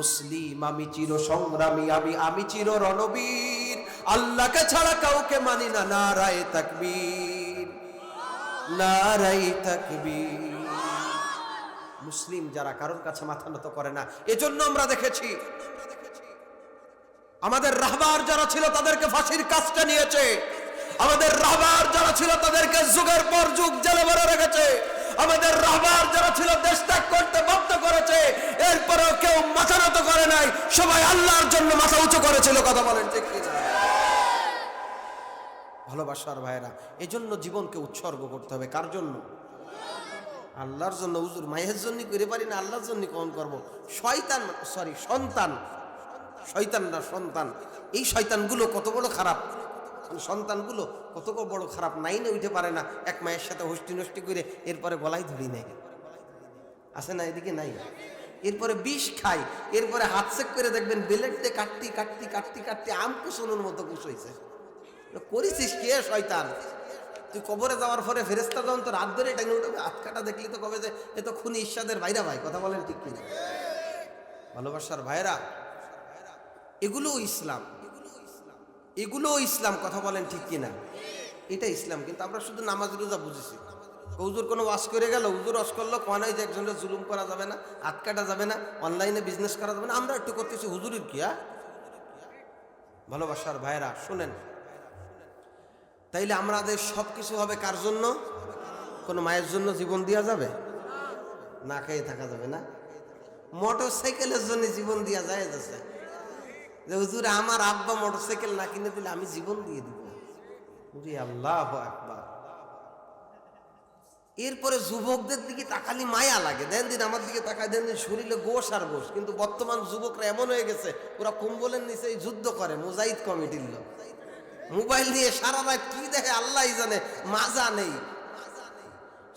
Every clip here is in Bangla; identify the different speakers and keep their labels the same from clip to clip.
Speaker 1: মুসলিম, আমি চির সংগ্রামী আমি আমি চির রণবীর আল্লাহকে ছাড়া কাউকে মানি না, নারায় তাকবীর। নারাই তাকবীর। মুসলিম যারা, কারোর কাছে মাথা নত করে না। এজন্য আমরা দেখেছি, আমাদের রাহবার যারা ছিল, তাদেরকে ফাঁসির কাজটা নিয়েছে। আমাদের রাহবার যারা ছিল, তাদেরকে যুগের পর যুগ জেলে ভরে রেখেছে। আমাদের রাহবার যারা ছিল, দেশ ত্যাগ করতে বাধ্য করেছে, এরপরেও কেউ মাথা নত করে নাই। সবাই আল্লাহর জন্য মাথা উঁচু করেছিল, কথা বলেন ভালোবাসার ভাইরা, এজন্য জীবনকে উৎসর্গ করতে হবে। কার জন্য? আল্লাহর জন্য, হুজুর, মায়ের জন্য করে পারি না, আল্লাহর জন্য কখন করব? শয়তান সরি সন্তান। শয়তান না, সন্তান। এই শয়তানগুলো কত বড় খারাপ। সন্তানগুলো কত বড় খারাপ, নাইনে উঠে পারে না, এক মায়ের সাথে হস্টি নষ্টি করে এরপরে গলায় ধরি নেয়। আছে না এদিকে নাই? এরপরে বিষ খাই এরপরে হাত সেক করে দেখবেন বেলেট দিয়ে কাটতি কাটতি কাটতি কাটতি আম কুসুনোর মতো কুস হয়েছে করেছিস কে শয়তান? তুই কবরে যাওয়ার পরে ফেরেস্তা যখন তো রাত ধরে টেনে উঠবে, হাত কাটা দেখলি তো কবে যে এ তো খুনি ঈশ্বাদের ভাইরা ভাই, কথা বলেন ঠিক কিনা? ভালোবাসার ভাইরা এগুলো ইসলাম। এগুলো ইসলাম, কথা বলেন ঠিক কিনা? এটা ইসলাম, কিন্তু আমরা শুধু নামাজ রোজা বুঝেছি। হুজুর কোনো ওয়াশ করে গেল, হুজুর ওয়াশ করল কোয়ানায় যে একজনের জুলুম করা যাবে না, হাত কাটা যাবে না, অনলাইনে বিজনেস করা যাবে না, আমরা একটু করতেছি, হুজুরের কি হ্যাঁ? ভালোবাসার ভাইরা শোনেন। তাইলে আমাদের সব কিছু হবে কার জন্য? কোনো মায়ের জন্য জীবন দেওয়া যাবে? না খেয়ে থাকা যাবে না। মোটর সাইকেলের জন্য জীবন দেওয়া যায়, যাচ্ছে। যে, হুজুর, আমার আব্বা মোটর সাইকেল না কিনে দিলে আমি জীবন দিয়ে দিব। আল্লাহ আকবার। এরপরে যুবকদের দিকে তাকালি মায়া লাগে। দেন দিন আমার দিকে তাকায়, দেন দিন শরীরে গোশ আর গোশ। কিন্তু বর্তমান যুবকরা এমন হয়ে গেছে, ওরা কম্বলের নিচে যুদ্ধ করে, মুজাহিদ কমিটির লোক। মোবাইল নিয়ে সারা রাত কি দেখে আল্লাহ জানে, মাজা নেই।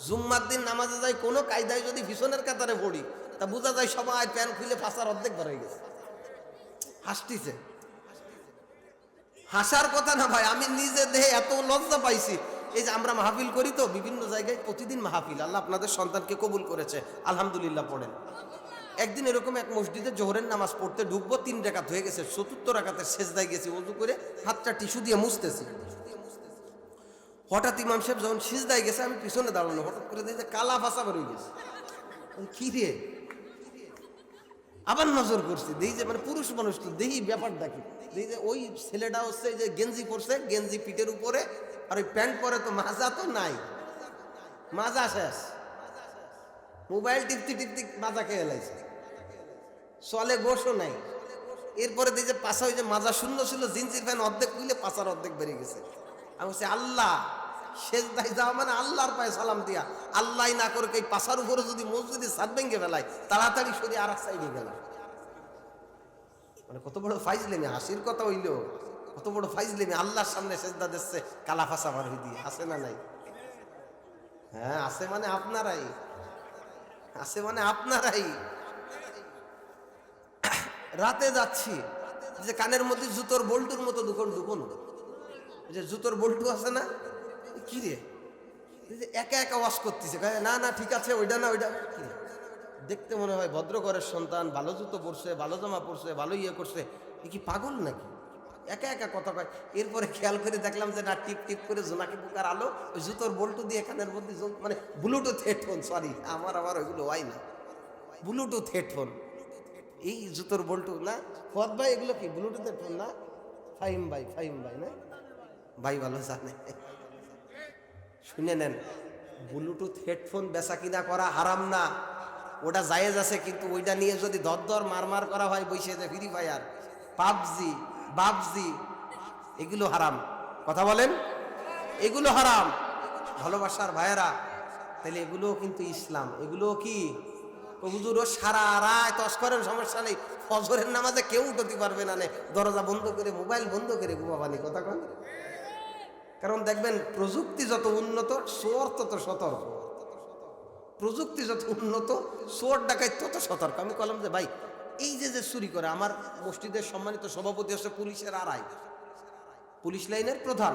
Speaker 1: জুম্মার দিন নামাজে যাই, কোনো কায়দায় যদি ভীষণের কাতারে পড়ি, তা বোঝা যায় সবাই প্যান খুলে ফাঁসার অর্ধেক ভরে গেছে। হাসতিছে। হাসার কথা না ভাই, আমি নিজে দেহে এত লজ্জা পাইছি। এই যে আমরা মাহফিল করি তো, বিভিন্ন জায়গায় প্রতিদিন মাহফিল। আল্লাহ আপনাদের সন্তানকে কবুল করেছে। আলহামদুলিল্লাহ পড়েন। একদিন এরকম এক মসজিদে জোহরের নামাজ পড়তে ঢুকবো, তিন রেখাত হয়ে গেছে। চতুর্থ রেখাতে শেষদায় গেছি উজু করে হাতটা টিস্যু দিয়ে মুছতেছি। হঠাৎ ইমাম সাহেব যখন সিজদায় গেছে, আমি পিছনে দাঁড়ানো হঠাৎ করে দেখি কালা ফাঁসা বেরোয় গেছে। কি রে? আবার নজর করছি। দেখি যে মানে পুরুষ মানুষ তো দেখি ব্যাপার কি? দেখি যে ওই ছেলেটা হচ্ছে যে গেঞ্জি পরছে, গেঞ্জি পিঠের উপরে, আর ওই প্যান্ট পরে তো মাজা তো নাই। মাজা শেষ। মোবাইল টিপতে টিপতে মাজা খেয়ে এলাইছে চলে গোসও নাই। এরপরে দেখি যে পাশা ওই যে মাজা শূন্য ছিল জিন্সির ফ্যান অর্ধেক খুলে পাশার অর্ধেক বেরিয়ে গেছে। আমি বলছি, আল্লাহ! যাওয়া মানে আল্লাহর পায়ে সালাম দিয়া। আল্লাহ না করে এই পাশার উপরে যদি মসজিদে সাত ভেঙে ফেলায়, তাড়াতাড়ি আর সাইডে মানে কত বড় ফাইজলেমি, হাসির কথা হইল। কত বড় আল্লাহর সামনে দিচ্ছে, কালা ফাঁসা দিয়ে আছে না নাই? হ্যাঁ আছে মানে আপনারাই। আছে মানে আপনারাই। রাতে যাচ্ছি, যে কানের মধ্যে জুতোর বল্টুর মতো দুখন দুখন। যে জুতোর বল্টু আছে না? কি রে? একা একা ওয়াশ করতেছে না না, ঠিক আছে, ওইটা না, ওইটা, কি? দেখতে মনে হয় ভদ্র ঘরের সন্তান, ভালো জুতো পরছে, ভালো জামা পরছে, ভালো ইয়ে করছে। এ কি পাগল নাকি? একা একা কথা কয়। এরপরে খেয়াল করে দেখলাম যে না, টিপ টিপ করে জোনাকি পোকার আলো, ওই জুতোর বল্টু দিয়ে কানের মধ্যে মানে ব্লুটুথ হেডফোন সরি আমার আবার ওইগুলো হয় না। ব্লুটুথ হেডফোন এই জুতোর বল্টু, না, ফত ভাই, এগুলো কি ব্লুটুথ হেডফোন না? ফাইম ভাই ফাইম ভাই, না? ভাই ভালো জানে। শুনে নেন ব্লুটুথ হেডফোন বেচা কিনা করা হারাম না। ওটা জায়েজ আছে, কিন্তু ওইটা নিয়ে যদি দরদর মারমার করা হয়, বসে যে ফ্রি ফায়ার পাবজি, বাবজি, এগুলো হারাম। কথা বলেন? এগুলো হারাম। ভালোবাসার ভাইয়েরা, তাহলে এগুলোও কিন্তু ইসলাম। এগুলোও কি? হুজুর, ও সারা রাত তস্করের সমস্যা নেই। ফজরের নামাজে কেউ উঠতে পারবে না নে। দরজা বন্ধ করে, মোবাইল বন্ধ করে ঘুমাবানি কথা কন? কারণ দেখবেন, প্রযুক্তি যত উন্নত সোর তত সতর্ক। প্রযুক্তি যত উন্নত সোর ডাকায় তত সতর্ক। আমি কলাম যে, ভাই, এই যে যে চুরি করে, আমার মসজিদের সম্মানিত সভাপতি হচ্ছে পুলিশের আড়াই। পুলিশ লাইনের প্রধান।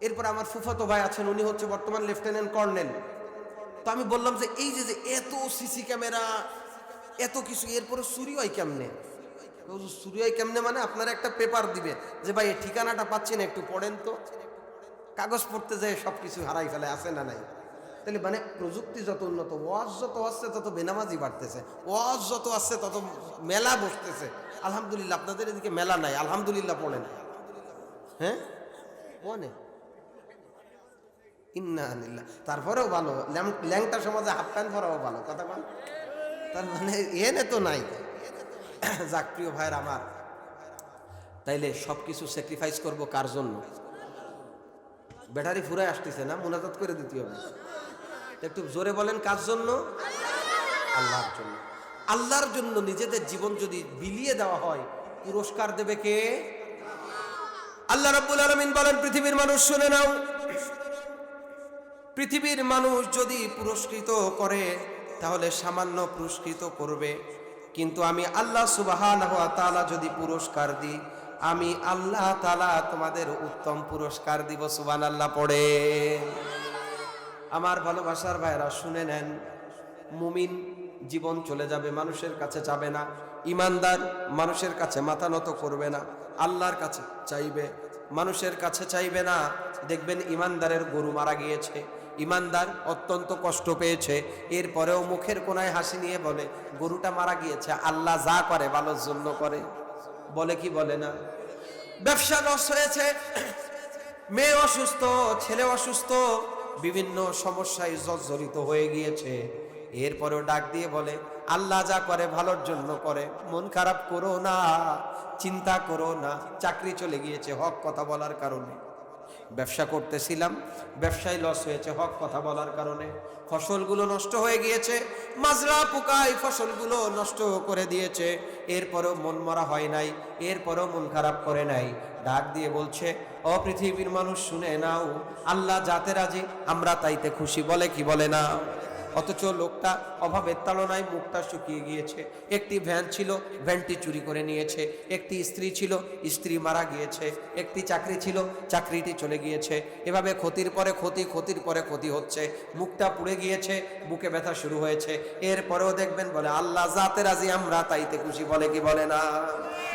Speaker 1: এরপর আমার ফুফাতো ভাই আছেন, উনি হচ্ছে বর্তমান লেফটেন্যান্ট কর্নেল। তো আমি বললাম যে, এই যে যে এত সিসি ক্যামেরা, এত কিছু, এরপরে চুরি হয় কেমনে? হয় কেমনে মানে? আপনারা একটা পেপার দিবে। যে ভাই, এই ঠিকানাটা পাচ্ছেন একটু পড়েন তো। কাগজ পড়তে যায় সব কিছু হারাই ফেলে, আছে না নাই? তাহলে মানে প্রযুক্তি যত উন্নত, ওয়াজ যত আসছে, তত বেনামাজি বাড়তেছে। ওয়াজ যত আসছে, তত মেলা বসতেছে। আলহামদুলিল্লাহ, আপনাদের এদিকে মেলা নাই। আলহামদুলিল্লাহ পড়েন। হ্যাঁ? মনে ইন্না তারপরেও ভালো। ল্যাং- ল্যাংটা সমাজে হাফ প্যান্ট পরাও ভালো, কথা বল তার মানে এনে তো নাই। যাক, প্রিয় ভাইয়ের আমার, তাইলে সব কিছু স্যাক্রিফাইস করব কার জন্য? ব্যাটারি ফুরাই আসতেছে না, মোনাজাত করে দিতে হবে। একটু জোরে বলেন, কার জন্য? আল্লাহর জন্য। আল্লাহর জন্য নিজেদের জীবন যদি বিলিয়ে দেওয়া হয়, পুরস্কার দেবে কে? আল্লাহ রাব্বুল আলামিন বলেন, পৃথিবীর মানুষ শুনে নাও। পৃথিবীর মানুষ যদি পুরস্কৃত করে, তাহলে সামান্য পুরস্কৃত করবে। কিন্তু আমি আল্লাহ ওয়া যদি পুরস্কার দিই, আমি আল্লাহ তালা তোমাদের উত্তম পুরস্কার দিব সুবান আল্লাহ পড়ে। আমার ভালোবাসার ভাইরা শুনে নেন, মুমিন জীবন চলে যাবে, মানুষের কাছে যাবে না। ইমানদার মানুষের কাছে মাথা নত করবে না। আল্লাহর কাছে চাইবে, মানুষের কাছে চাইবে না। দেখবেন ইমানদারের গরু মারা গিয়েছে। ইমানদার অত্যন্ত কষ্ট পেয়েছে। এরপরেও মুখের কোনায় হাসি নিয়ে বলে, গরুটা মারা গিয়েছে, আল্লাহ যা করে ভালোর জন্য করে। বলে কি বলে না? ব্যবসা লস হয়েছে, মেয়ে অসুস্থ, ছেলে অসুস্থ, বিভিন্ন সমস্যায় জর্জরিত হয়ে গিয়েছে। এরপরেও ডাক দিয়ে বলে, আল্লাহ যা করে ভালোর জন্য করে, মন খারাপ করো না, চিন্তা করো না, চাকরি চলে গিয়েছে হক কথা বলার কারণে। ব্যবসা করতেছিলাম, ব্যবসায় লস হয়েছে, হক কথা বলার কারণে। ফসলগুলো নষ্ট হয়ে গিয়েছে, মাজরা পোকায় ফসলগুলো নষ্ট করে দিয়েছে। এরপরও মন মরা হয় নাই, এরপরও মন খারাপ করে নাই। ডাক দিয়ে বলছে অপৃথিবীর পৃথিবীর মানুষ, শুনে নাও, আল্লাহ যাতে রাজি, আমরা তাইতে খুশি। বলে কি বলে না? অথচ লোকটা অভাবের তাড়নায় মুখটা শুকিয়ে গিয়েছে। একটি ভ্যান ছিল, ভ্যানটি চুরি করে নিয়েছে। একটি স্ত্রী ছিল, স্ত্রী মারা গিয়েছে। একটি চাকরি ছিল, চাকরিটি চলে গিয়েছে। এভাবে ক্ষতির পরে ক্ষতি, ক্ষতির পরে ক্ষতি হচ্ছে। মুখটা পুড়ে গিয়েছে, বুকে ব্যথা শুরু হয়েছে। এরপরেও দেখবেন, বলে, আল্লাহ জাতে রাজি, আমরা তাইতে খুশি। বলে কি বলে না?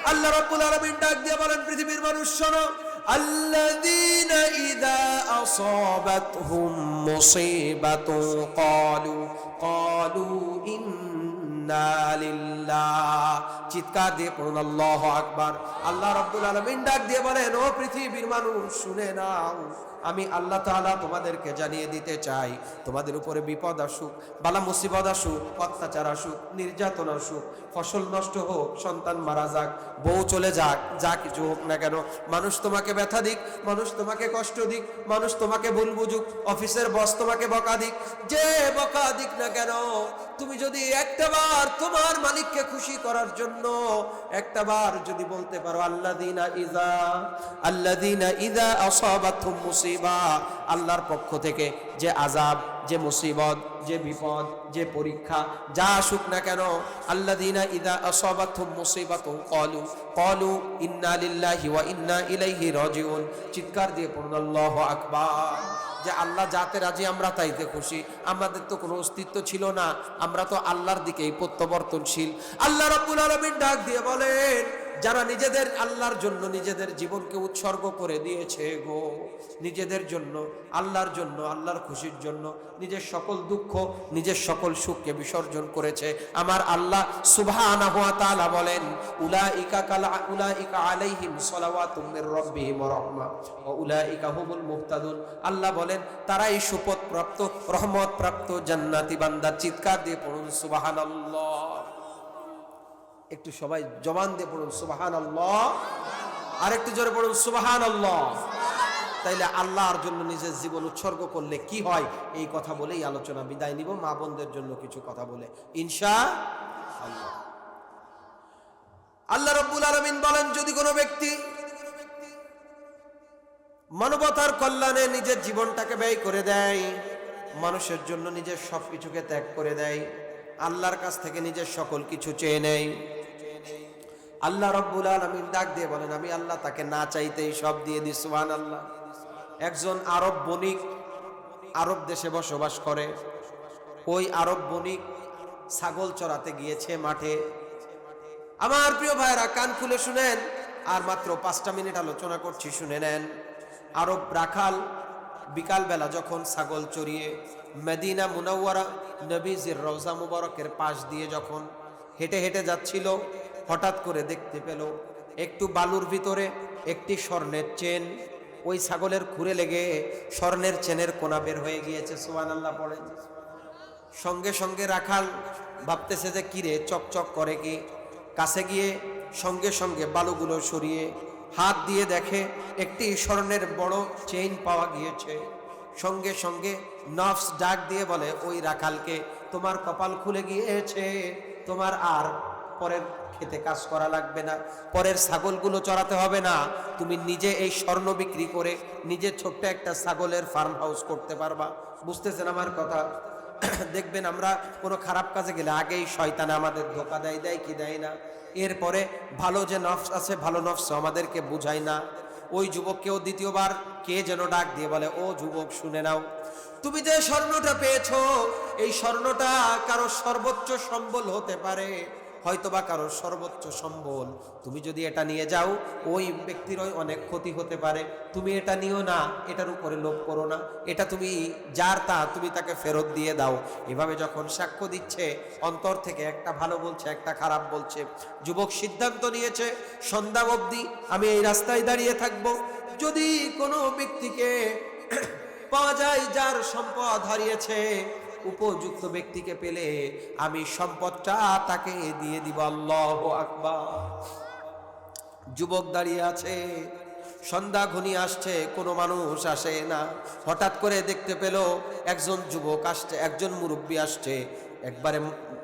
Speaker 1: আল্লাহ রব্বুল আলামিন ডাক দিয়ে বলেন, পৃথিবীর মানুষ, শোনো الذين إذا أصابتهم مصيبة قالوا قالوا إنا لله চিৎকার দিয়ে পড়ুন আল্লাহ আকবার আল্লাহ রব্বুল আলমিন ডাক দিয়ে বলেন, ও পৃথিবীর মানুষ, শুনে নাও, আমি আল্লাহ তাআলা তোমাদেরকে জানিয়ে দিতে চাই। তোমাদের উপরে বিপদ আসুক, বালা মুসিবত আসুক, অত্যাচার আসুক, নির্যাতন আসুক, ফসল নষ্ট হোক, সন্তান মারা যাক, বউ চলে যাক, যা কিছু হোক না কেন, মানুষ তোমাকে ব্যথা দিক, মানুষ তোমাকে কষ্ট দিক, মানুষ তোমাকে ভুল বুঝুক, অফিসের বস তোমাকে বকা দিক, যে বকা দিক না কেন, তুমি যদি একটাবার তোমার মালিককে খুশি করার জন্য একটাবার যদি বলতে পারো আল্লাদিনা ইজা আল্লাহর পক্ষ থেকে যে আজাব যে মুসিবত, যে বিপদ, যে পরীক্ষা, যা আসুক না কেন ইদা ওয়া ইন্না ইলাইহি রাজিউন। চিৎকার দিয়ে পড়ুন আকবার। যে আল্লাহ যাতে রাজি, আমরা তাইতে খুশি। আমাদের তো কোনো অস্তিত্ব ছিল না। আমরা তো আল্লাহর দিকেই প্রত্যাবর্তনশীল। আল্লাহ রাব্বুল আলামিন ডাক দিয়ে বলেন যারা নিজেদের আল্লাহর জন্য নিজেদের জীবনকে উৎসর্গ করে দিয়েছে গো, নিজেদের জন্য, আল্লাহর জন্য, আল্লাহর খুশির জন্য নিজের সকল দুঃখ, নিজের সকল সুখকে বিসর্জন করেছে। আমার আল্লাহ সুবহানাহু ওয়া তাআলা বলেন, উলাইকা কালা, উলাইকা আলাইহিম সালাওয়াতুম মির রাব্বিহিম রাহমা ওয়া উলাইকা হুমুল মুহতাদুন। আল্লাহ বলেন, তারাই সুপথ প্রাপ্ত, রহমত প্রাপ্ত জান্নাতি বান্দা। চিৎকার দিয়ে পড়ুন, সুবহানাল্লাহ। একটু সবাই জবান দিয়ে পড়ুন সুবাহান আল্লাহ আর একটু জোরে পড়ুন সুবাহান আল্লাহ তাইলে আল্লাহর জন্য নিজের জীবন উৎসর্গ করলে কি হয়? এই কথা বলেই আলোচনা বিদায় নিব, মা বোনদের জন্য কিছু কথা বলে। ইনশা আল্লাহ। আল্লাহ রব্বুল আলমিন বলেন, যদি কোনো ব্যক্তি মানবতার কল্যাণে নিজের জীবনটাকে ব্যয় করে দেয়, মানুষের জন্য নিজের সব কিছুকে ত্যাগ করে দেয়, আল্লাহর কাছ থেকে নিজের সকল কিছু চেয়ে নেয় আল্লাহ রব্বুল আলমিন ডাক দিয়ে বলেন, আমি আল্লাহ তাকে না চাইতেই সব দিয়ে দিই সুহান আল্লাহ একজন আরব বণিক আরব দেশে বসবাস করে। ওই আরব বণিক ছাগল চড়াতে গিয়েছে মাঠে। আমার প্রিয় ভাইরা কান খুলে শুনেন, আর মাত্র পাঁচটা মিনিট আলোচনা করছি, শুনে নেন। আরব রাখাল বিকালবেলা যখন ছাগল চড়িয়ে মেদিনা মুনাওয়ারা নবীজির রওজা মুবারকের পাশ দিয়ে যখন হেঁটে হেঁটে যাচ্ছিল হঠাৎ করে দেখতে পেল একটু বালুর ভিতরে একটি স্বর্ণের চেন। ওই ছাগলের খুঁড়ে লেগে স্বর্ণের চেনের কোনা বের হয়ে গিয়েছে সুবান আল্লাহ পড়েন সঙ্গে সঙ্গে রাখাল ভাবতেছে যে, কিরে চকচক করে কি? কাছে গিয়ে সঙ্গে সঙ্গে বালুগুলো সরিয়ে হাত দিয়ে দেখে একটি স্বর্ণের বড় চেইন পাওয়া গিয়েছে। সঙ্গে সঙ্গে নফস ডাক দিয়ে বলে, ওই রাখালকে তোমার কপাল খুলে গিয়েছে, তোমার আর পরের খেতে কাজ করা লাগবে না, পরের ছাগলগুলো চড়াতে হবে না। তুমি নিজে এই স্বর্ণ বিক্রি করে নিজে ছোট্ট একটা ছাগলের ফার্ম হাউস করতে পারবা। বুঝতেছেন আমার কথা? দেখবেন আমরা কোনো খারাপ কাজে গেলে আগেই শয়তানে আমাদের ধোকা দেয় দেয় কি দেয় না। এরপরে ভালো যে নফস আছে, ভালো নফস আমাদেরকে বুঝায় না। ওই যুবককেও দ্বিতীয়বার কে যেন ডাক দিয়ে বলে, ও যুবক, শুনে নাও। তুমি যে স্বর্ণটা পেয়েছ, এই স্বর্ণটা কারও সর্বোচ্চ সম্বল হতে পারে। হয়তোবা কারোর সর্বোচ্চ সম্বল। তুমি যদি এটা নিয়ে যাও, ওই ব্যক্তিরই অনেক ক্ষতি হতে পারে। তুমি এটা নিও না, এটার উপরে লোভ করো না। এটা তুমি যার তা, তুমি তাকে ফেরত দিয়ে দাও। এভাবে যখন সাক্ষ্য দিচ্ছে, অন্তর থেকে একটা ভালো বলছে, একটা খারাপ বলছে। যুবক সিদ্ধান্ত নিয়েছে, সন্ধ্যা অবধি আমি এই রাস্তায় দাঁড়িয়ে থাকব। যদি কোনো ব্যক্তিকে পাওয়া যায় যার সম্পদ হারিয়েছে উপযুক্ত ব্যক্তিকে পেলে আমি সম্পদটা তাকে দিয়ে দিব। আল্লাহ আকবার। যুবক দাঁড়িয়ে আছে, সন্ধ্যা ঘনিয়ে আসছে, কোনো মানুষ আসে না। হঠাৎ করে দেখতে পেল একজন যুবক আসছে, একজন মুরব্বী আসছে। একবারে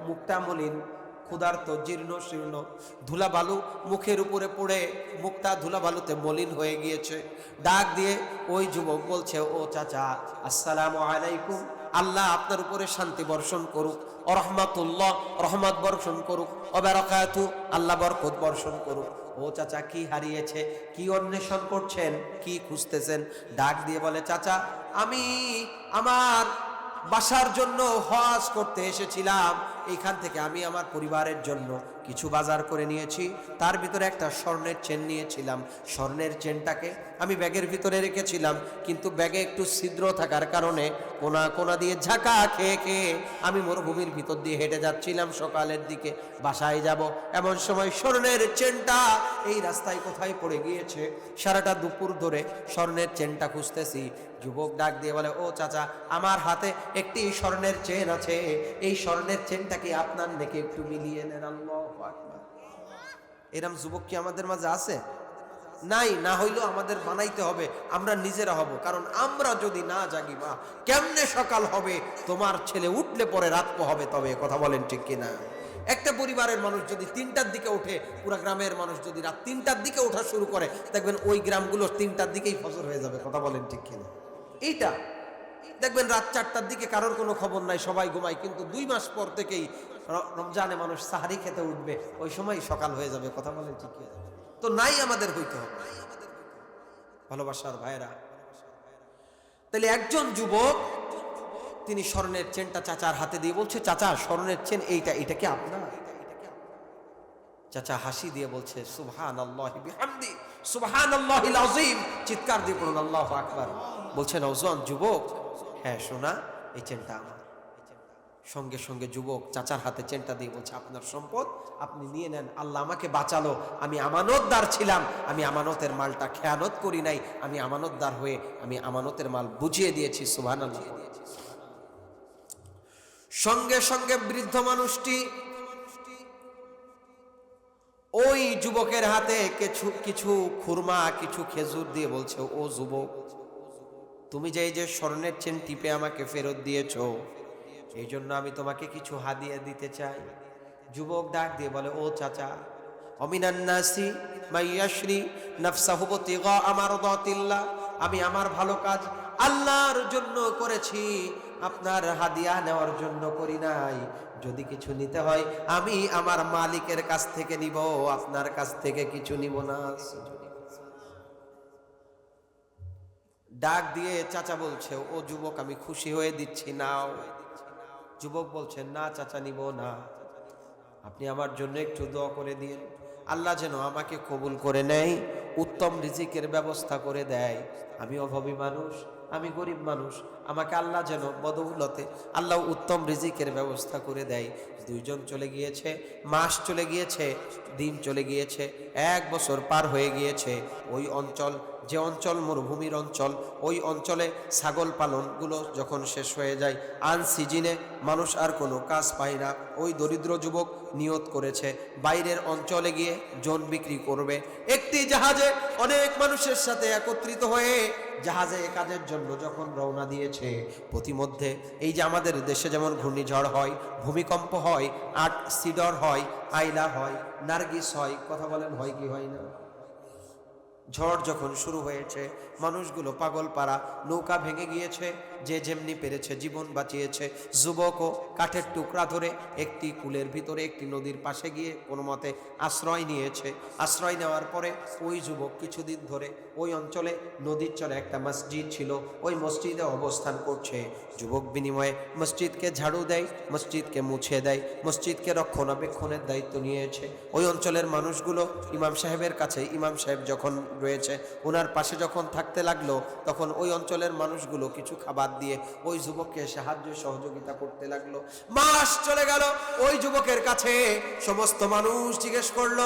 Speaker 1: মুখটা মলিন, ক্ষুধার্ত, জীর্ণ, শীর্ণ। ধুলা বালু মুখের উপরে পড়ে, মুখটা ধুলা বালুতে মলিন হয়ে গিয়েছে। ডাক দিয়ে ওই যুবক বলছে, ও চাচা, আসসালামু আলাইকুম। আল্লাহ আপনার উপরে শান্তি বর্ষণ করুক রহমাতুল্লাহ রহমত বর্ষণ করুক অবেরকায়াতু আল্লাহ বরকত বর্ষণ করুক। ও চাচা, কি হারিয়েছে, কি অন্বেষণ করছেন, কি খুঁজতেছেন? ডাক দিয়ে বলে, চাচা, আমি আমার বাসার জন্য হজ করতে এসেছিলাম। এইখান থেকে আমি আমার পরিবারের জন্য কিছু বাজার করে নিয়েছি। তার ভিতরে একটা স্বর্ণের চেন নিয়েছিলাম। স্বর্ণের চেনটাকে আমি ব্যাগের ভিতরে রেখেছিলাম, কিন্তু ব্যাগে একটু ছিদ্র থাকার কারণে কোনা কোনা দিয়ে ঝাঁকা খেয়ে খেয়ে আমি মরুভূমির ভিতর দিয়ে হেঁটে যাচ্ছিলাম সকালের দিকে। বাসায় যাব। এমন সময় স্বর্ণের চেনটা এই রাস্তায় কোথায় পড়ে গিয়েছে? সারাটা দুপুর ধরে স্বর্ণের চেনটা খুঁজতেছি। যুবক ডাক দিয়ে বলে, ও চাচা, আমার হাতে একটি স্বর্ণের চেন আছে। এই স্বর্ণের চেনটা কি আপনার নেকে একটু মিলিয়ে নেন। আল্লাহু এরম যুবক কি আমাদের মাঝে আছে? নাই, না হইলেও আমাদের বানাইতে হবে, আমরা নিজেরা হব। কারণ আমরা যদি না জাগি মা কেমনে সকাল হবে? তোমার ছেলে উঠলে পরে রাত হবে তবে কথা বলেন ঠিক কিনা? একটা পরিবারের মানুষ যদি তিনটার দিকে ওঠে, পুরো গ্রামের মানুষ যদি রাত তিনটার দিকে ওঠা শুরু করে, দেখবেন ওই গ্রামগুলো তিনটার দিকেই ফজর হয়ে যাবে, কথা বলেন ঠিক কিনা? এইটা, দেখবেন রাত চারটার দিকে কারোর কোনো খবর নাই, সবাই ঘুমায়, কিন্তু দুই মাস পর থেকেই রমজানে মানুষ সাহারি খেতে উঠবে, ওই সময় সকাল হয়ে যাবে, কথা বলেন ঠিক কি? তো নাই আমাদের হইতে হবে। ভালোবাসার ভাইরা তাহলে একজন যুবক, তিনি স্বর্ণের চেনটা চাচার হাতে দিয়ে বলছে, চাচা, স্বর্ণের চেন এইটা এটা কি আপনার? চাচা হাসি দিয়ে বলছে সুবহান আল্লাহ বিহামদি সুবহান আল্লাহিল আজিম চিৎকার দিয়ে পড়ুন, আল্লাহ আকবার। বলছেন, ওজন যুবক হ্যাঁ শোনা এই চেনটা আমার। সঙ্গে সঙ্গে যুবক চাচার হাতে চেনটা দিয়ে বলছে, আপনার সম্পদ আপনি নিয়ে নেন, আল্লাহ আমাকে বাঁচালো, আমি আমানতদার ছিলাম, আমি আমানতের মালটা খেয়ানত করি নাই, আমি আমানতদার হয়ে আমি আমানতের মাল বুঝিয়ে দিয়েছি আল্লাহ সঙ্গে সঙ্গে বৃদ্ধ মানুষটি ওই যুবকের হাতে কিছু কিছু খুরমা, কিছু খেজুর দিয়ে বলছে, ও যুবক, তুমি যে এই যে স্বর্ণের চেন টিপে আমাকে ফেরত দিয়েছ এই জন্য আমি তোমাকে কিছু হাদিয়া দিতে চাই। যুবক ডাক দিয়ে বলে, ও চাচা অমিনান্নাসি মাইয়াশ্রী তিগা আমার দাতিল্লাহ আমি আমার ভালো কাজ আল্লাহর জন্য করেছি, আপনার হাদিয়া নেওয়ার জন্য করি নাই। যদি কিছু নিতে হয়, আমি আমার মালিকের কাছ থেকে নিব, আপনার কাছ থেকে কিছু নিব না। ডাক দিয়ে চাচা বলছে, ও যুবক, আমি খুশি হয়ে দিচ্ছি, নাও। যুবক বলছেন, না চাচা, নিব না। আপনি আমার জন্য একটু দোয়া করে দিন। আল্লাহ যেন আমাকে কবুল করে নেয়, উত্তম রিজিকের ব্যবস্থা করে দেয়। আমি অভাবী মানুষ, আমি গরিব মানুষ। আমাকে আল্লাহ যেন বদৌলতে, আল্লাহ উত্তম রিজিকের ব্যবস্থা করে দেয়। দুইজন চলে গিয়েছে, মাস চলে গিয়েছে, দিন চলে গিয়েছে, এক বছর পার হয়ে গিয়েছে। ওই অঞ্চল যে অঞ্চল মরুভূমির অঞ্চল, ওই অঞ্চলে ছাগল পালনগুলো যখন শেষ হয়ে যায়, আন সিজিনে মানুষ আর কোনো কাজ পায় না। ওই দরিদ্র যুবক নিয়ত করেছে, বাইরের অঞ্চলে গিয়ে জন বিক্রি করবে। একটি জাহাজে অনেক মানুষের সাথে একত্রিত হয়ে জাহাজে এ কাজের জন্য যখন রওনা দিয়েছে প্রতিমধ্যে এই যে আমাদের দেশে যেমন ঘূর্ণিঝড় হয়, ভূমিকম্প হয়, আট সিডর হয়, আইলা হয়, নার্গিস হয়, কথা বলেন হয় কি হয় না? ঝড় যখন শুরু হয়েছে, মানুষগুলো পাগল পাড়া, নৌকা ভেঙে গিয়েছে, যে যেমনি পেরেছে জীবন বাঁচিয়েছে। যুবকও কাঠের টুকরা ধরে একটি কুলের ভিতরে, একটি নদীর পাশে গিয়ে কোনো মতে আশ্রয় নিয়েছে। আশ্রয় নেওয়ার পরে ওই যুবক কিছুদিন ধরে ওই অঞ্চলে নদীর চরে একটা মসজিদ ছিল, ওই মসজিদে অবস্থান করছে। যুবক বিনিময়ে মসজিদকে ঝাড়ু দেয়, মসজিদকে মুছে দেয়, মসজিদকে রক্ষণাবেক্ষণের দায়িত্ব নিয়েছে। ওই অঞ্চলের মানুষগুলো ইমাম সাহেবের কাছে, ইমাম সাহেব যখন রয়েছে। ওনার পাশে যখন থাকতে লাগল, তখন ওই অঞ্চলের মানুষগুলো কিছু খাবার দিয়ে ওই যুবককে সাহায্য, সহযোগিতা করতে লাগল। মাস চলে গেল, ওই যুবকের কাছে সমস্ত মানুষ জিজ্ঞেস করল,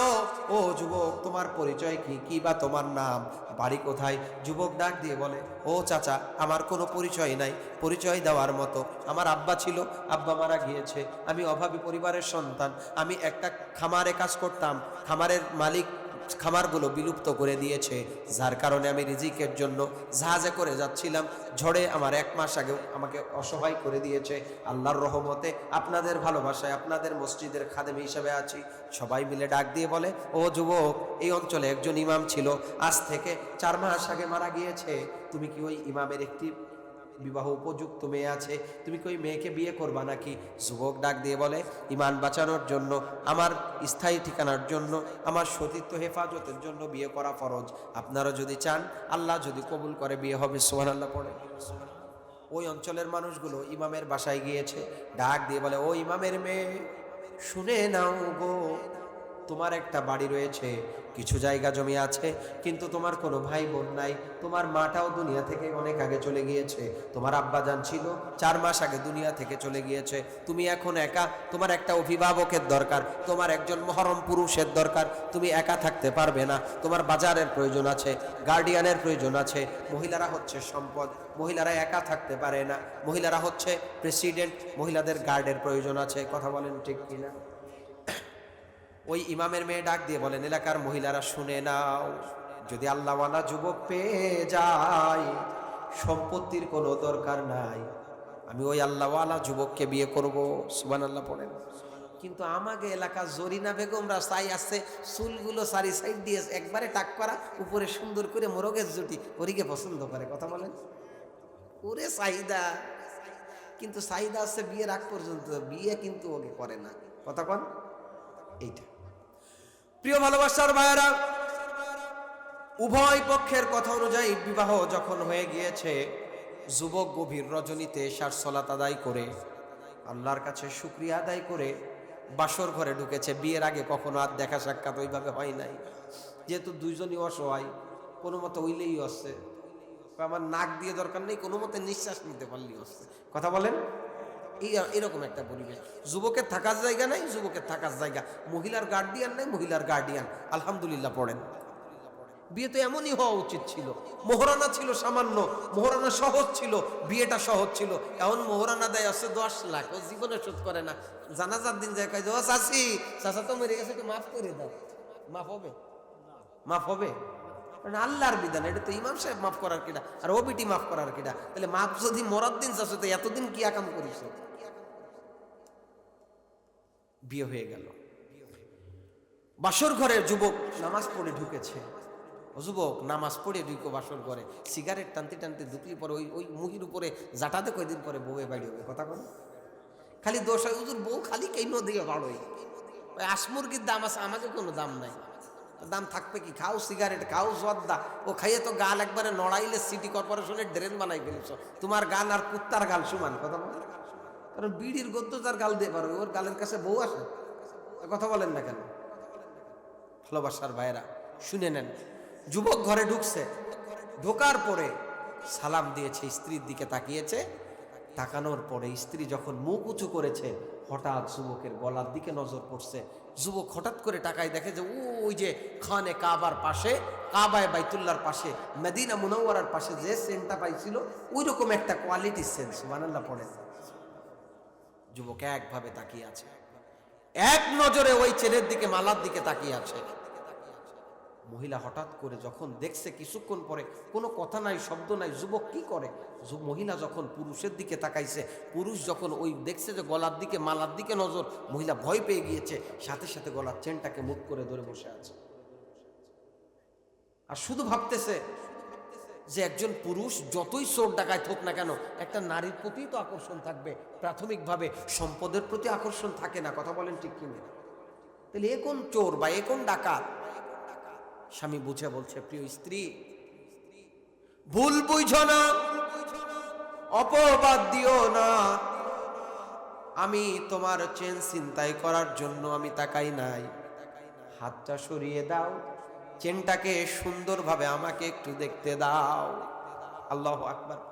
Speaker 1: ও যুবক, তোমার পরিচয় কি? কি বা তোমার নাম? বাড়ি কোথায়? যুবক ডাক দিয়ে বলে, ও চাচা, আমার কোনো পরিচয় নাই। পরিচয় দেওয়ার মতো। আমার আব্বা ছিল, আব্বা মারা গিয়েছে। আমি অভাবী পরিবারের সন্তান। আমি একটা খামারে কাজ করতাম। খামারের মালিক খামারগুলো বিলুপ্ত করে দিয়েছে, যার কারণে আমি রিজিকের জন্য জাহাজে করে যাচ্ছিলাম। ঝড়ে আমার এক মাস আগে আমাকে অসহায় করে দিয়েছে। আল্লাহর রহমতে আপনাদের ভালোবাসায়, আপনাদের মসজিদের খাদেম হিসাবে আছি। সবাই মিলে ডাক দিয়ে বলে, ও যুবক, এই অঞ্চলে একজন ইমাম ছিল। আজ থেকে চার মাস আগে মারা গিয়েছে। তুমি কি ওই ইমামের একটি বিবাহ উপযুক্ত মেয়ে আছে, তুমি কি ওই মেয়েকে বিয়ে করবা নাকি? যুবক ডাক দিয়ে বলে, ইমান বাঁচানোর জন্য, আমার স্থায়ী ঠিকানার জন্য, আমার সতীত্ব হেফাজতের জন্য বিয়ে করা ফরজ। আপনারা যদি চান, আল্লাহ যদি কবুল করে বিয়ে হবে সোহান আল্লাহ পড়ে। ওই অঞ্চলের মানুষগুলো ইমামের বাসায় গিয়েছে, ডাক দিয়ে বলে, ও ইমামের মেয়ে, শুনে নাও গো তোমার একটা বাড়ি রয়েছে, কিছু জায়গা জমি আছে, কিন্তু তোমার কোনো ভাই বোন নাই, তোমার মাটাও দুনিয়া থেকে অনেক আগে চলে গিয়েছে, তোমার আব্বা জান ছিল, চার মাস আগে দুনিয়া থেকে চলে গিয়েছে, তুমি এখন একা, তোমার একটা অভিভাবকের দরকার, তোমার একজন মহরম পুরুষের দরকার, তুমি একা থাকতে পারবে না, তোমার বাজারের প্রয়োজন আছে, গার্ডিয়ানের প্রয়োজন আছে, মহিলারা হচ্ছে সম্পদ, মহিলারা একা থাকতে পারে না, মহিলারা হচ্ছে প্রেসিডেন্ট, মহিলাদের গার্ডের প্রয়োজন আছে, কথা বলেন ঠিক কিনা? ওই ইমামের মেয়ে ডাক দিয়ে বলেন, এলাকার মহিলারা শুনে নাও, যদি আল্লাহওয়ালা যুবক পেয়ে যায়, সম্পত্তির কোনো দরকার নাই। আমি ওই আল্লাহওয়ালা যুবককে বিয়ে করব। সুবান আল্লাহ পড়েন। কিন্তু আমাকে এলাকা জরিনা বেগমরা চাই আসছে, চুলগুলো সারি সাইড দিয়ে একবারে টাক করা, উপরে সুন্দর করে মোরগের জুটি ওরিকে পছন্দ করে, কথা বলেন। ওরে চাহিদা কিন্তু চাহিদা আছে বিয়ের আগ পর্যন্ত, বিয়ে কিন্তু ওকে করে না, কথা কন। এইটা। প্রিয় ভালোবাসার ভাইয়েরা, উভয় পক্ষের কথা অনুযায়ী বিবাহ যখন হয়ে গিয়েছে, যুবক গভীর রজনীতে সার সলাত আদায় করে, আল্লাহর কাছে শুক্রিয়া আদায় করে বাসর ঘরে ঢুকেছে। বিয়ের আগে কখনো আর দেখা সাক্ষাৎ ওইভাবে হয় নাই। যেহেতু দুইজনই অসহায়, কোনো মতো উইলেই আসছে আমার নাক দিয়ে দরকার নেই, কোনো মতে নিঃশ্বাস নিতে পারলেই আসছে কথা বলেন? এরকম একটা পরিবেশ। যুবকের থাকার জায়গা নাই যুবকের থাকার জায়গা। মহিলার গার্ডিয়ান নাই মহিলার গার্ডিয়ান আলহামদুলিল্লাহ পড়েন। বিয়ে তো এমনই হওয়া উচিত ছিল। মোহরানা ছিল সামান্য মোহরানা সহজ ছিল বিয়েটা সহজ ছিল। এমন মোহরানা দেয় আছে দশ লাখ ও জীবনে শোধ করে না। জানাজার দিন যায় যে, ও চাষি চাষা তো মেরে গেছে একটু মাফ করে দাও। মাফ হবে? মাফ হবে? কারণ আল্লাহর বিধান, এটা তো ইমাম সাহেব মাফ করার কিনা আর ও বিটি মাফ করার কিনা তাহলে মাফ যদি মরার দিন চাষে তো এতদিন কি আকাম করিস? বিয়ে হয়ে গেল। বাসর ঘরে যুবক নামাজ পড়ে ঢুকেছে। যুবক, নামাজ পড়ে ঢুকো বাসর ঘরে। সিগারেট টানতে টানতে ঢুকলি পরে ওই ওই মুহির উপরে জাটাতে কয়দিন পরে বউয়ে বাড়ি হবে, কথা কোন খালি দোষ হয় বউ খালি কেন দিয়ে বাড়োই ওই আসমুরগির দাম আছে আমাকে কোনো দাম নাই। দাম থাকবে কি? খাও সিগারেট খাও জর্দা। ও খাইয়ে তো গাল একবারে নড়াইলে সিটি কর্পোরেশনের ড্রেন বানাই ফেলছ। তোমার গান আর কুত্তার গাল সমান, কথা বল কারণ বিড়ির গদ্য যার গাল দিয়ে পারবে ওর গালের কাছে বউ আসে। কথা বলেন না কেন? ভালোবাসার ভাইয়েরা, শুনে নেন। যুবক ঘরে ঢুকছে। ঢোকার পরে সালাম দিয়েছে, স্ত্রীর দিকে তাকিয়েছে। তাকানোর পরে স্ত্রী যখন মুখ উঁচু করেছে, হঠাৎ যুবকের গলার দিকে নজর পড়ছে। যুবক হঠাৎ করে টাকায় দেখে যে, ওই যে খানে কাবার পাশে, কাবায় বাইতুল্লার পাশে, মেদিনা মুনাওয়ারার পাশে যে সেন্টটা পাইছিল ওই রকম একটা কোয়ালিটি সেন্স মানাল্লা পড়ে যুবক একভাবে তাকিয়ে আছে। এক নজরে ওই ছেলের দিকে, মালার দিকে তাকিয়ে আছে। মহিলা হঠাৎ করে যখন দেখছে কিছুক্ষণ পরে কোনো কথা নাই, শব্দ নাই, যুবক কি করে? মহিলা যখন পুরুষের দিকে তাকাইছে, পুরুষ যখন ওই দেখছে যে গলার দিকে, মালার দিকে নজর, মহিলা ভয় পেয়ে গিয়েছে। সাথে সাথে গলার চেনটাকে মুখ করে ধরে বসে আছে। আর শুধু ভাবতেছে যে একজন পুরুষ যতই চোর ডাকায় হোক না কেন, একটা নারীর প্রতি তো আকর্ষণ থাকবে। প্রাথমিকভাবে সম্পদের প্রতি আকর্ষণ থাকে না, কথা বলেন ঠিক কিনা? তাহলে এ কোন চোর বা এ কোন ডাকাত? স্বামী বুঝে বলছে, প্রিয় স্ত্রী, ভুল বুঝ না, অপবাদ দিও না। আমি তোমার চেন চিন্তাই করার জন্য আমি তাকাই নাই। হাতটা সরিয়ে দাও চেনটাকে সুন্দরভাবে আমাকে একটু দেখতে দাও। আল্লাহ আকবার।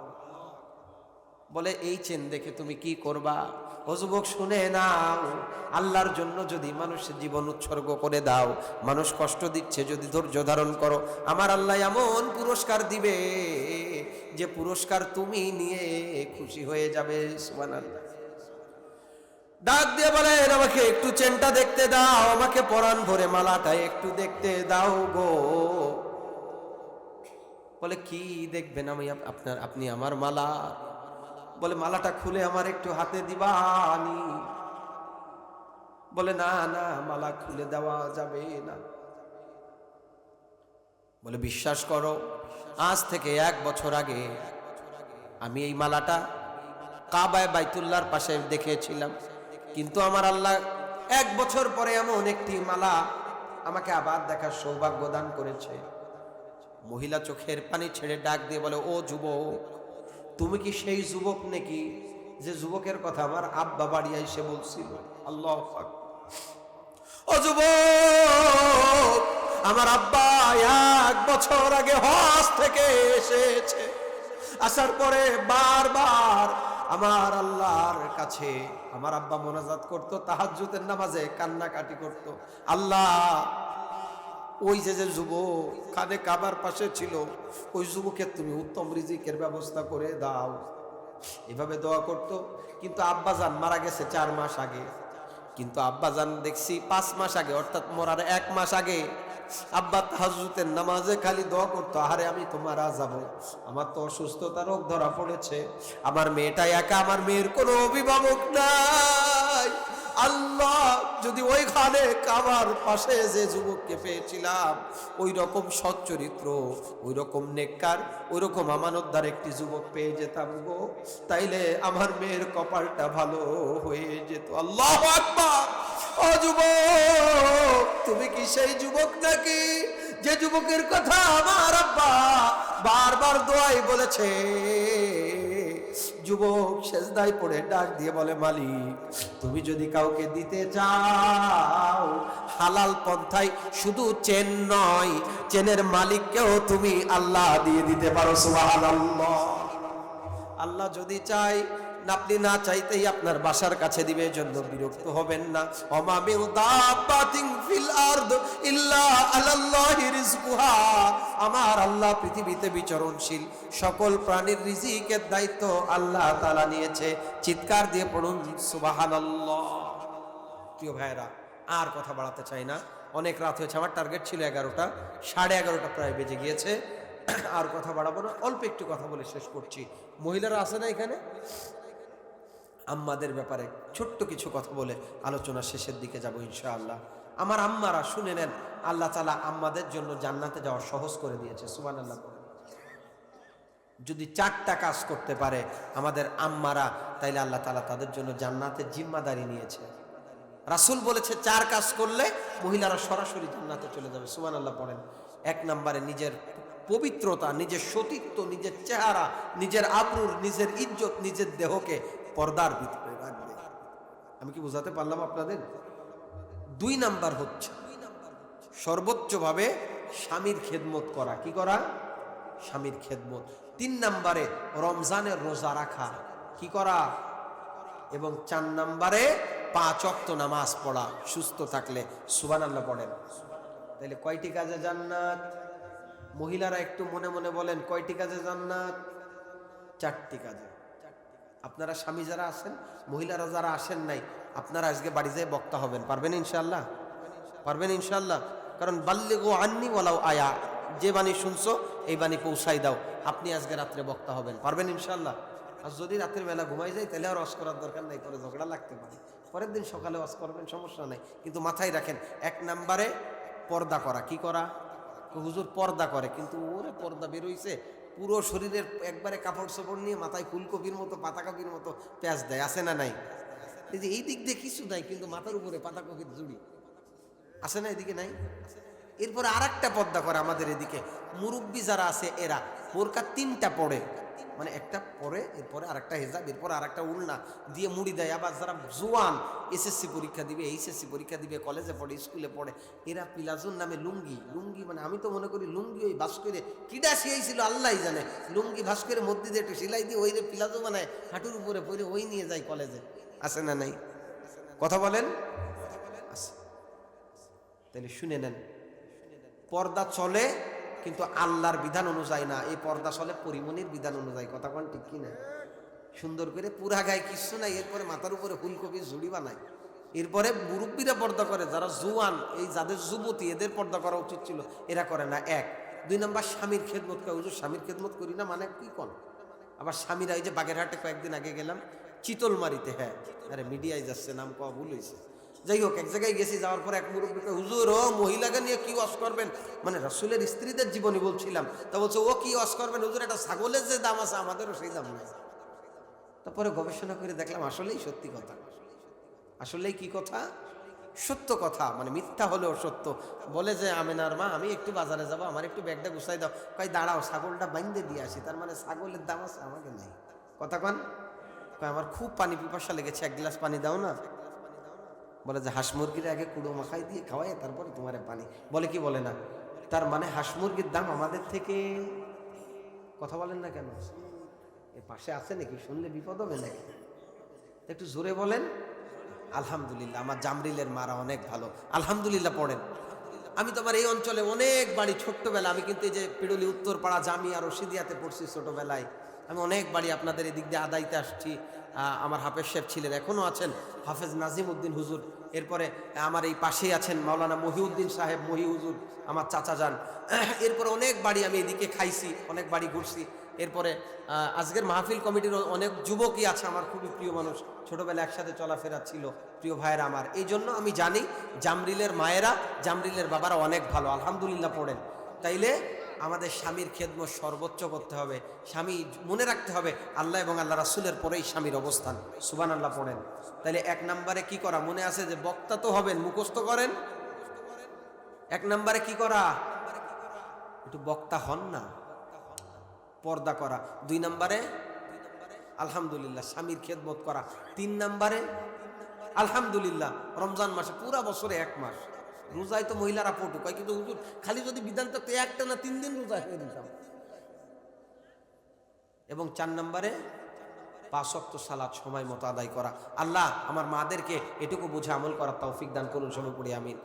Speaker 1: বলে, এই চেন দেখে তুমি কি করবা? ও যুবক শুনে নাও, আল্লাহর জন্য যদি মানুষের জীবন উৎসর্গ করে দাও, মানুষ কষ্ট দিচ্ছে যদি ধৈর্য ধারণ করো। আমার আল্লাহ এমন পুরস্কার দিবে যে পুরস্কার তুমি নিয়ে খুশি হয়ে যাবে। সুবহানাল্লাহ। ডাক দিয়ে বলেন, আমাকে একটু চেনটা দেখতে দাও, আমাকে পরাণ ভরে মালাটা একটু দেখতে দাও গো। বলে, কি দেখবেন আমি আপনার, আপনি আমার মালা? বলে, মালাটা খুলে আমার একটু হাতে দিবানি। বলে, না না, মালা খুলে দেওয়া যাবে না। বলে, বিশ্বাস করো, আজ থেকে এক বছর আগে আমি এই মালাটা কাবায় বাইতুল্লার পাশে দেখেছিলাম কিন্তু আমার আল্লাহ এক বছর পরে এমন একটি মালা আমাকে আবার দেখার সৌভাগ্য দান করেছে। মহিলা চোখের পানি ছেড়ে ডাক দিয়ে বলে, ও যুবক তুমি কি সেই যুবক নাকি যে যুবকের কথা আমার আব্বা বাড়ি এসে বলছিল? আল্লাহ ও যুবক, আমার আব্বা এক বছর আগে হজ থেকে এসেছে। আসার পরে বারবার আমার আল্লাহর কাছে আমার আব্বা মোনাজাত করতো, তাহাজ্জুদের নামাজে কান্নাকাটি করত। আল্লাহ ওই যে যে যুবক কাঁধে কাবার পাশে ছিল, ওই যুবকের তুমি উত্তম রিজিকের ব্যবস্থা করে দাও। এভাবে দোয়া করত। কিন্তু আব্বাজান মারা গেছে চার মাস আগে। কিন্তু আব্বাজান দেখছি পাঁচ মাস আগে, অর্থাৎ মরার এক মাস আগে, আব্বা তাহাজুতের নামাজে খালি দোয়া করতো আরে আমি তো মারা যাব। আমার তো অসুস্থতা রোগ ধরা পড়েছে। আমার মেয়েটা একা, আমার মেয়ের কোনো অভিভাবক নাই। আল্লাহ, যদি ওইখানে কাবার পাশে যে যুবককে পেয়েছিলাম ওই রকম সৎ চরিত্র ওই রকম নেককার ওই রকম আমানতদার একটি যুবক পেয়ে যেতাম গো। তাইলে আমার মেয়ের কপালটা ভালো হয়ে যেত। আল্লাহ আকবার! ও যুবক, তুমি কি সেই যুবক নাকি? যে যুবকের কথা আমার আব্বা বারবার দোয়াই বলেছে। যুবক সেজদায় পড়ে ডাক দিয়ে বলে, মালিক তুমি যদি কাউকে দিতে চাও, হালাল পন্থায় শুধু চেন নয়, চেনের মালিককেও তুমি আল্লাহ দিয়ে দিতে পারো, সুবহানাল্লাহ। আল্লাহ যদি না আপনি না চাইতেই আপনার বাসার কাছে দিবে এজন্য বিরক্ত হবেন না। ওমা মিন ফিল আরদ ইল্লা আলাল্লাহি রিজকুহা। আমার আল্লাহ পৃথিবীতে বিচরণশীল। সকল প্রাণীর রিজিকের দায়িত্ব আল্লাহ তাআলা নিয়েছে। চিৎকার দিয়ে পড়ুন, সুবহানাল্লাহ। প্রিয় ভাইরা আর কথা বাড়াতে চাই না। অনেক রাত হয়েছে, আমার টার্গেট ছিল এগারোটা, সাড়ে এগারোটা প্রায় বেজে গিয়েছে। আর কথা বাড়াবো না, অল্প একটু কথা বলে শেষ করছি। মহিলারা আছে না এখানে? আম্মাদের ব্যাপারে ছোট্ট কিছু কথা বলে আলোচনা শেষের দিকে যাব ইনশাআল্লাহ। আমার আম্মারা, শুনে নেন, আল্লাহ তালা আম্মাদের জন্য জান্নাতে যাওয়া সহজ করে দিয়েছে সুবান আল্লাহ যদি চারটা কাজ করতে পারে আমাদের আম্মারা, তাইলে আল্লাহ তালা তাদের জন্য জান্নাতের জিম্মাদারি নিয়েছে। রাসুল বলেছে, চার কাজ করলে মহিলারা সরাসরি জান্নাতে চলে যাবে সুমান আল্লাহ পড়েন। এক নম্বরে নিজের পবিত্রতা, নিজের সতীত্ব, নিজের চেহারা, নিজের আবরুর, নিজের ইজ্জত, নিজের দেহকে পর্দার ভিতরে রাখবে। আমি কি বোঝাতে পারলাম আপনাদের? দুই নাম্বার হচ্ছে, সর্বোচ্চভাবে স্বামীর খেদমত করা। কি করা? স্বামীর খেদমত। তিন নাম্বারে রমজানের রোজা রাখা। কি করা? এবং চার নাম্বারে পাঁচ অক্ত নামাজ পড়া। সুস্থ থাকলে সুবান আল্লাহ পড়েন। তাহলে কয়টি কাজে জান্নাত? মহিলারা একটু মনে মনে বলেন, কয়টি কাজে জান্নাত? চারটি কাজে। আপনারা স্বামী যারা আছেন, মহিলারা যারা আসেন নাই, আপনারা আজকে বাড়ি যেয়ে বক্তা হবেন। পারবেন ইনশাল্লাহ পারবেন ইনশাল্লাহ কারণ বাল্যে গো আননি বলাও আয়া, যে বাণী শুনছো, এই বাণী পৌঁছাই দাও। আপনি আজকে রাত্রে বক্তা হবেন। পারবেন ইনশাল্লাহ আর যদি রাতের বেলা ঘুমাই যায়, তাহলে আর ওয়াশ করার দরকার নাই, পরে ঝগড়া লাগতে পারে। পরের দিন সকালে ওয়াশ করবেন, সমস্যা নাই। কিন্তু মাথায় রাখেন, এক নাম্বারে পর্দা করা। কি করা? হুজুর পর্দা করে, কিন্তু ওরে পর্দা বেরোইছে পুরো শরীরের একবারে কাপড় চোপড় নিয়ে মাথায় ফুলকপির মতো, পাতাকপির মতো পেঁয়াজ দেয় আসে না নাই? এই যে এই দিক দিয়ে কিছু নাই, কিন্তু মাথার উপরে পাতাকপির জুড়ি আসে না এদিকে নাই? এরপরে আর একটা পদ্মা করে আমাদের এদিকে। মুরব্বী যারা আছে, এরা। বোরকা তিনটা পড়ে। মানে একটা পরে, এরপরে আর একটা হেজাব, এরপরে আর একটা উল্না দিয়ে মুড়ি দেয়। আবার যারা জোয়ান এসএসসি পরীক্ষা দিবে, এইচএসসি পরীক্ষা দিবে, কলেজে পড়ে, স্কুলে পড়ে, এরা পিলাজুর নামে লুঙ্গি। লুঙ্গি মানে আমি তো মনে করি লুঙ্গি ওই ভাস্করে কিডা শিয়াইছিল, আল্লাহ জানে। লুঙ্গি ভাস্করের মধ্যে দিয়ে একটু সেলাই দিয়ে ওই যে পিলাজু বানায়, হাঁটুর উপরে পরে ওই নিয়ে যায় কলেজে। আছে না নাই? কথা বলেন? তাহলে শুনে নেন। পর্দা চলে কিন্তু আল্লাহর বিধান অনুযায়ী না। এই পর্দা চলে পরিমণির বিধান অনুযায়ী। কথা কোন ঠিক কি না সুন্দর করে পুরা গায়ে কিচ্ছু নাই, এরপরে মাথার উপরে ফুলকপি ঝুড়ি বানায়। এরপরে মুরব্বীরা পর্দা করে, যারা জুয়ান, এই যাদের যুবতী, এদের পর্দা করা উচিত ছিল, এরা করে না। এক। দুই নম্বর, স্বামীর খেদমত করে। হুজুর, স্বামীর খেদমত করি না মানে কি কন? আবার স্বামীরা এই যে বাগেরহাটে কয়েকদিন আগে গেলাম, চিতলমারিতে হ্যাঁ। আরে মিডিয়ায় যাচ্ছে, নাম কওয়া ভুল হয়েছে যাই হোক, এক জায়গায় গেছি, যাওয়ার পর এক মুরব্বীকে হুজুর, ও মহিলাকে নিয়ে কি ওয়াশ করবেন? মানে রসুলের স্ত্রীদের জীবনী বলছিলাম। তা বলছে, ও কি ওয়াশ করবেন? হুজুর একটা ছাগলের যে দাম আছে, আমাদেরও সেই দাম নেই। তারপরে গবেষণা করে দেখলাম, আসলেই সত্যি কথা। আসলেই কি কথা? সত্য কথা মানে মিথ্যা হলেও সত্য। বলে যে, আমেনার মা, আমি একটু বাজারে যাব, আমার একটু ব্যাগটা গুছাই দাও। কই দাঁড়াও, ছাগলটা বাইন্দে দিয়ে আসি, তার মানে ছাগলের দাম আছে, আমাকে নাই। কথা কন? কয়, আমার খুব পানি পিপাসা লেগেছে, এক গ্লাস পানি দাও না। বলে যে হাঁস মুরগির আগে কুড়ো মাখাই দিয়ে খাওয়াই, তারপরে তোমার পানি। বলে কি বলে না? তার মানে হাঁস মুরগির দাম আমাদের থেকে কথা বলেন না কেন? এ পাশে আছে নাকি? শুনলে বিপদ হবে নাকি? একটু জোরে বলেন। আলহামদুলিল্লাহ, আমার জামরিলের মারা অনেক ভালো। আলহামদুলিল্লাহ পড়েন। আমি তোমার এই অঞ্চলে অনেক বাড়ি ছোট্টবেলা আমি কিন্তু এই যে পিডুলি, উত্তরপাড়া, জামিয়া, রশিদিয়াতে পড়ছি ছোটবেলায়। আমি অনেক বাড়ি আপনাদের এদিক দিয়ে আদাইতে আসছি। আমার হাফেজ সাহেব ছিলেন এখনও আছেন। হাফেজ নাজিম উদ্দিন হুজুর। এরপরে আমার এই পাশেই আছেন মাওলানা মহিউদ্দিন সাহেব মহি হুজুর, আমার চাচা যান। এরপরে অনেক বাড়ি আমি এদিকে খাইছি, অনেক বাড়ি ঘুরছি। এরপরে আজকের মাহফিল কমিটির অনেক যুবকই আছে, আমার খুবই প্রিয় মানুষ। ছোটবেলা একসাথে চলাফেরা ছিল, প্রিয় ভাইয়েরা আমার। এই জন্য আমি জানি, জামরিলের মায়েরা, জামরিলের বাবারা অনেক ভালো, আলহামদুলিল্লাহ পড়েন। তাইলে আমাদের স্বামীর খেদমত সর্বোচ্চ করতে হবে। স্বামী মনে রাখতে হবে, আল্লাহ এবং আল্লাহ রাসুলের পরেই স্বামীর অবস্থান। সুবান আল্লাহ পড়েন। তাহলে এক নম্বরে কি করা? মনে আছে যে বক্তা তো হবেন, মুখস্থ করেন? এক নম্বরে কি করা? একটু বক্তা হন না। পর্দা করা। দুই নম্বরে? আলহামদুলিল্লাহ, স্বামীর খেদমত করা। তিন নম্বরে? আলহামদুলিল্লাহ, রমজান মাসে পুরা বছরে এক মাস। রোজায় তো মহিলারা পটু কয় কিন্তু হুজুর, খালি যদি বিধান থাকতো একটা না তিন দিন রোজা হয়ে দিতাম এবং চার নম্বরে পাঁচক্ত সালাদ সময় মতো আদায় করা। আল্লাহ আমার মাদেরকে এটুকু বুঝে আমল করার তৌফিক দান করুন, সর্বোপরি আমিন।